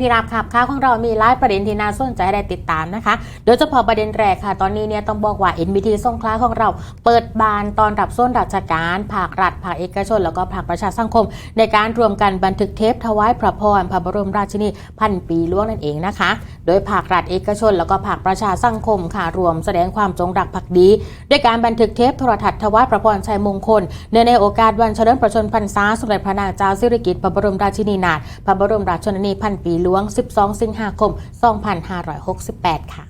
พี่ราบขับข่าวของเรามีหลายประเด็นที่น่าสนใจให้ได้ติดตามนะคะ โดยเฉพาะประเด็นแรกค่ะ ตอนนี้เนี่ยต้องบอกว่า NBT สงขลาของเรา เปิดบานตอนรับส่วนราชการภาครัฐภาคเอกชน แล้วก็ภาคประชาสังคม ในการรวมกันบันทึกเทปถวายพระพรพระบรมราชินีพันปีหล่วงนั่นเองนะคะ โดยภาครัฐเอกชน แล้วก็ภาคประชาสังคมค่ะรวมแสดงความจงรักภักดี ด้วยการบันทึกเทปโทรทัศน์ถวายพระพรชัยมงคลเนื่องในโอกาสวันเฉลิมพระชนมพรรษาสมเด็จพระนางเจ้าสิริกิติ์พระบรมราชินีนาถพระบรมราชชนนีพันปีหลวง 12 สิงหาคม 2568 ค่ะ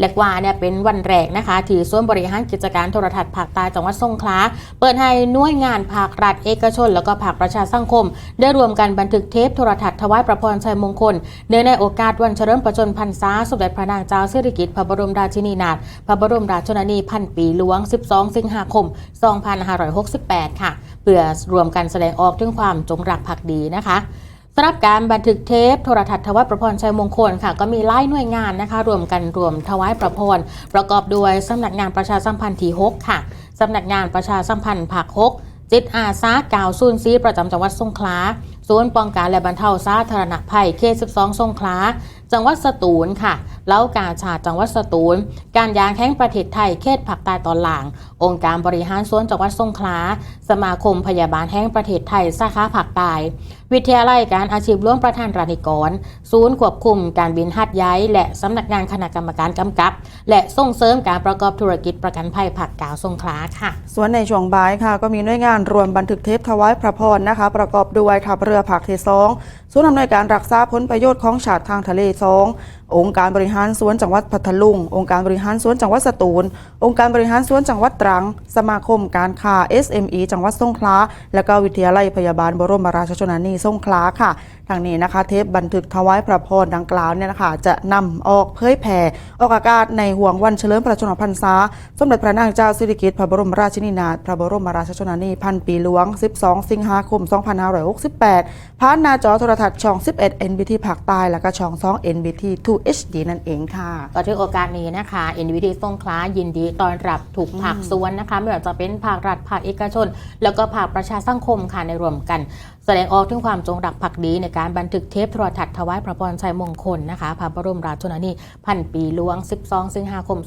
เรียกว่าเนี่ยเป็นวันแรกนะคะที่ส่วนบริหารกิจการโทรทัศน์ภาคใต้จังหวัดสงขลาเปิดให้หน่วยงานภาครัฐเอกชน แล้วก็ภาคประชาสังคม ได้รวมกันบันทึกเทปโทรทัศน์ถวายประพรชัยมงคล เนื่องในโอกาสวันเฉลิมพระชนพรรษาสมเด็จพระนางเจ้าสิริกิติ์พระบรมราชินีนาถพระบรมราชชนนีพันปีหลวง 12 สิงหาคม 2568 ค่ะ เพื่อรวมกันแสดงออกถึงความจงรักภักดีนะคะสำหรับการบันทึกเทปโทรทัศน์ถวายประพรชัยมงคลค่ะ ก็มีหลายหน่วยงานนะคะ รวมกันรวมถวายประพรประกอบด้วยสำนักงานประชาสัมพันธ์ที่6ค่ะสำนักงานประชาสัมพันธ์ภาค6จิตอาสากาวซุนซีประจำจังหวัดสงขลาศูนย์ป้องกันและบรรเทาสาธารณภัยเขต12 สงขลาจังหวัดสตูลค่ะ เล้ากาชาดจังหวัดสตูล การยางแห่งประเทศไทยเขตภาคใต้ตอนหล่างองค์การบริหารส่วนจังหวัดสงขลา สมาคมพยาบาลแห่งประเทศไทย สาขาภาคใต้วิทยาลัยการอาชีพร่วมประธานรานิกร ศูนย์ควบคุมการบินหัดย้าย และสำนักงานคณะกรรมการกำกับ และส่งเสริมการประกอบธุรกิจประกันภัยภาคกาวสงขลาค่ะ ส่วนในช่วงบ่ายค่ะ ก็มีหน่วยงานรวมบันทึกเทปถวายพระพรนะคะ ประกอบด้วยทัพเรือภาคที่สองศูนย์อำนวยการรักษาผลประโยชน์ของชาติทางทะเลสององค์การบริหารสวนจังหวัดพัทลุง องค์การบริหารสวนจังหวัดสตูล องค์การบริหารสวนจังหวัดตรัง สมาคมการค้า SME จังหวัดสงขลา และก็วิทยาลัยพยาบาลบรมราชชนนีสงขลาค่ะทางนี้นะคะเทปบันทึกถวายพระพรดังกล่าวเนี่ยนะคะจะนำออกเผยแผ่ออกอากาศในห่วงวันเฉลิมพระชนมพรรษา สมเด็จพระนางเจ้าสิริกิติ์พระบรมราชินีนาถพระบรมราชชนนีพันปีหลวง 12 สิงหาคม 2568 ผ่านหน้าจอโทรทัศน์ช่อง 11 NBT ภาคใต้และก็ช่อง 2 NBT 2 HD นั่นเองค่ะก็ถือโอกาสนี้นะคะ NVT สงขลายินดีต้อนรับถูกภาคส่วนนะคะไม่ว่าจะเป็นภาครัฐภาคเอกชน แล้วก็ภาคประชาสังคมค่ะในรวมกัน แสดงออกถึงความจงรักภักดีในการบันทึกเทปโทรทัศน์ถวายพระพรชัยมงคลนะคะพระบรมราชชนนีพันปีหลวง 12 สิงหาคม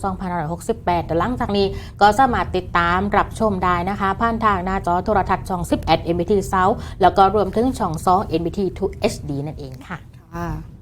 2568แต่หลังจากนี้ก็สามารถติดตามรับชมได้นะคะผ่านทางหน้าจอโทรทัศน์ช่อง 11 NBT South แล้วก็รวมถึงช่อง2 NBT 2 HD นั่นเองค่ะค่ะ